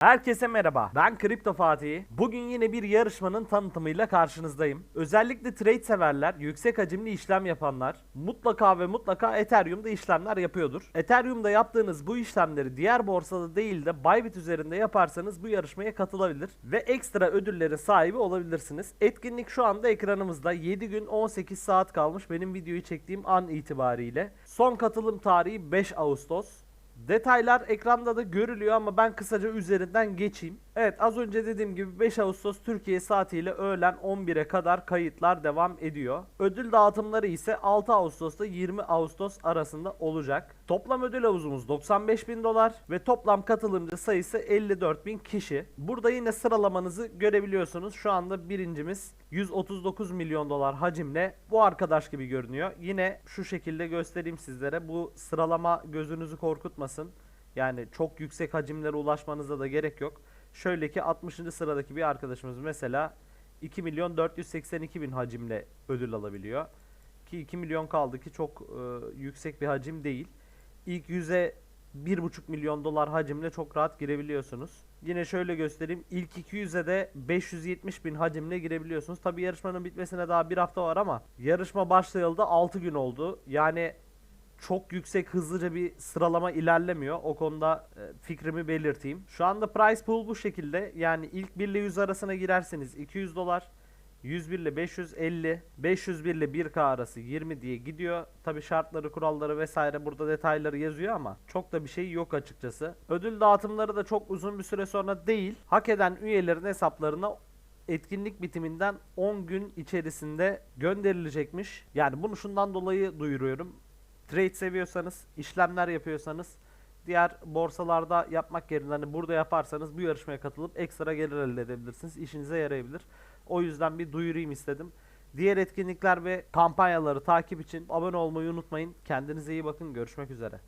Herkese merhaba. Ben Kripto Fatih. Bugün yine bir yarışmanın tanıtımıyla karşınızdayım. Özellikle trade severler, yüksek hacimli işlem yapanlar mutlaka ve mutlaka Ethereum'da işlemler yapıyordur. Ethereum'da yaptığınız bu işlemleri diğer borsada değil de Bybit üzerinde yaparsanız bu yarışmaya katılabilir ve ekstra ödüllerin sahibi olabilirsiniz. Etkinlik şu anda ekranımızda 7 gün 18 saat kalmış benim videoyu çektiğim an itibariyle. Son katılım tarihi 5 Ağustos. Detaylar ekranda da görülüyor ama ben kısaca üzerinden geçeyim. Evet az önce dediğim gibi 5 Ağustos Türkiye saatiyle öğlen 11'e kadar kayıtlar devam ediyor. Ödül dağıtımları ise 6 Ağustos'ta 20 Ağustos arasında olacak. Toplam ödül havuzumuz 95 bin dolar ve toplam katılımcı sayısı 54 bin kişi. Burada yine sıralamanızı görebiliyorsunuz. Şu anda birincimiz 139 milyon dolar hacimle bu arkadaş gibi görünüyor. Yine şu şekilde göstereyim sizlere. Bu sıralama gözünüzü korkutmasın. Yani çok yüksek hacimlere ulaşmanıza da gerek yok. Şöyle ki 60. sıradaki bir arkadaşımız mesela 2 milyon 482 bin hacimle ödül alabiliyor. Ki 2 milyon kaldı ki çok e, yüksek bir hacim değil. İlk yüze 1,5 milyon dolar hacimle çok rahat girebiliyorsunuz. Yine şöyle göstereyim. İlk 200'e de 570 bin hacimle girebiliyorsunuz. Tabi yarışmanın bitmesine daha bir hafta var ama yarışma başlayalı da 6 gün oldu. Yani çok yüksek hızlıca bir sıralama ilerlemiyor. O konuda e, fikrimi belirteyim. Şu anda price pool bu şekilde. Yani ilk 1 ile 100 arasına girerseniz 200 dolar. 101 ile 550, 501 ile 1K arası 20 diye gidiyor. Tabi şartları, kuralları vesaire burada detayları yazıyor ama çok da bir şey yok açıkçası. Ödül dağıtımları da çok uzun bir süre sonra değil. Hak eden üyelerin hesaplarına etkinlik bitiminden 10 gün içerisinde gönderilecekmiş. Yani bunu şundan dolayı duyuruyorum. Trade seviyorsanız, işlemler yapıyorsanız diğer borsalarda yapmak yerine hani burada yaparsanız bu yarışmaya katılıp ekstra gelir elde edebilirsiniz. İşinize yarayabilir. O yüzden bir duyurayım istedim. Diğer etkinlikler ve kampanyaları takip için abone olmayı unutmayın. Kendinize iyi bakın. Görüşmek üzere.